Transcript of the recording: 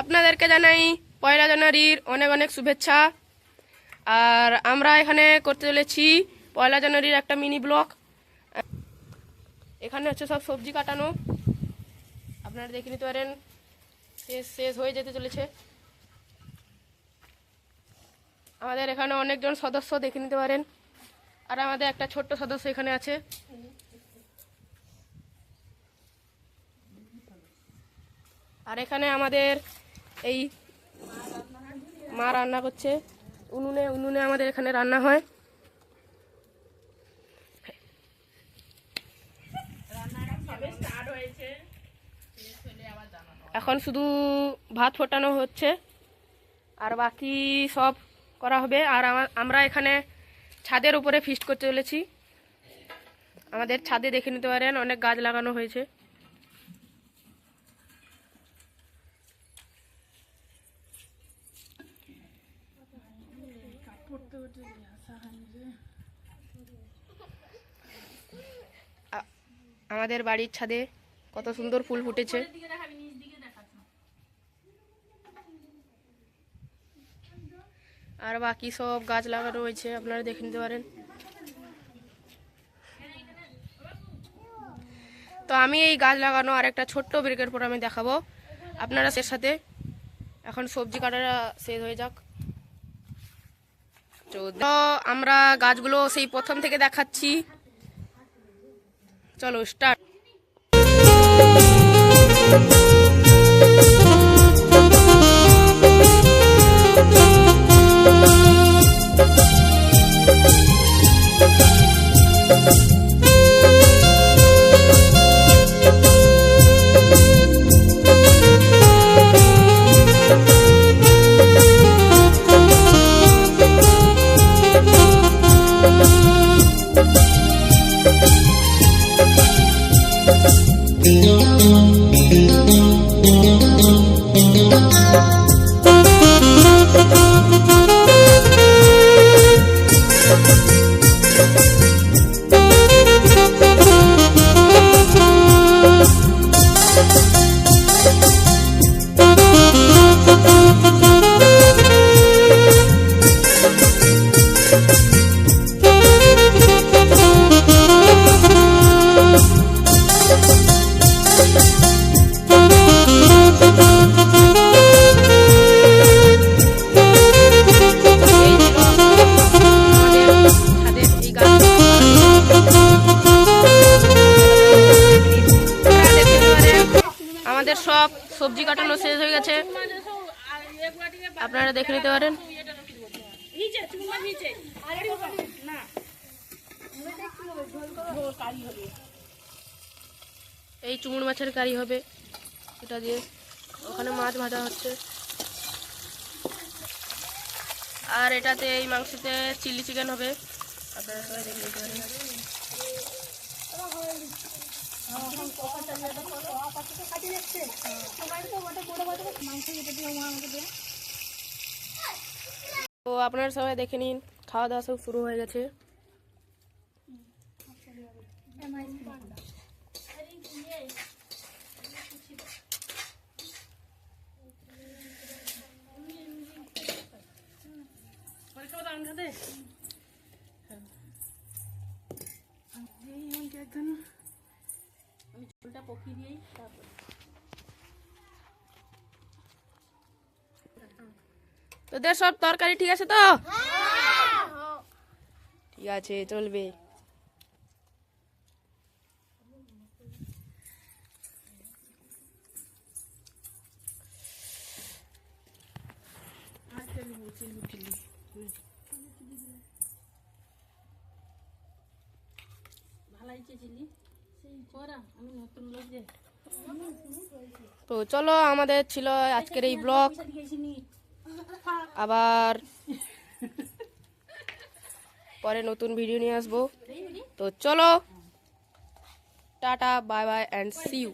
আপনাদেরকে জানাই পয়লা জানুয়ারির অনেক অনেক শুভেচ্ছা। আর আমরা এখানে করতে চলেছি পয়লা জানুয়ারির একটা মিনি ব্লক এখানে হচ্ছে সব সবজি কাটানো। আপনারা দেখে নিতে পারেন, শেষ শেষ হয়ে যেতে চলেছে। আমাদের এখানে অনেকজন সদস্য দেখে নিতে পারেন। আর আমাদের একটা ছোট্ট সদস্য এখানে আছে। আর এখানে আমাদের এই মা রান্না করছে। উনুনে উনুনে আমাদের এখানে রান্না হয়। এখন শুধু ভাত ফোটানো হচ্ছে। আর বাকি সব করা হবে। আর আমা- আমরা এখানে ছাদের উপরে ফিস্ট করতে চলেছি। আমাদের ছাদে দেখে নিতে পারেন, অনেক গাছ লাগানো হয়েছে। আ- আমাদের বাড়ির ছাদে কত সুন্দর ফুল ফুটেছে। আর বাকি সব গাছ লাগানো রয়েছে আপনারা দেখে নিতে পারেন। তো আমি এই গাছ লাগানো আর একটা ছোট্ট ব্রেকের পর আমি দেখাবো। আপনারা এর সাথে এখন সবজি কাটাটা শেষ হয়ে যাক। তো আমরা গাছগুলো সেই প্রথম থেকে দেখাচ্ছি। চলো স্টার্ট আমাদের সব সবজি কাটানো শেষ হয়ে গেছে। আপনারা দেখে নিতে পারেন। এই চুমুর মাছের কারি হবে। এটা দিয়ে ওখানে মাছ ভাজা হচ্ছে। আর এটাতে এই মাংসতে চিলি চিকেন হবে। তো আপনারা সবাই দেখে নিন, খাওয়া দাওয়া সব শুরু হয়ে গেছে। তোদের সব তরকারি ঠিক আছে তো? ঠিক আছে চলবে। তো চলো, আমাদের ছিল আজকের এই ব্লগ আবার পরে নতুন ভিডিও নিয়ে আসব। তো চলো, tata bye bye and see you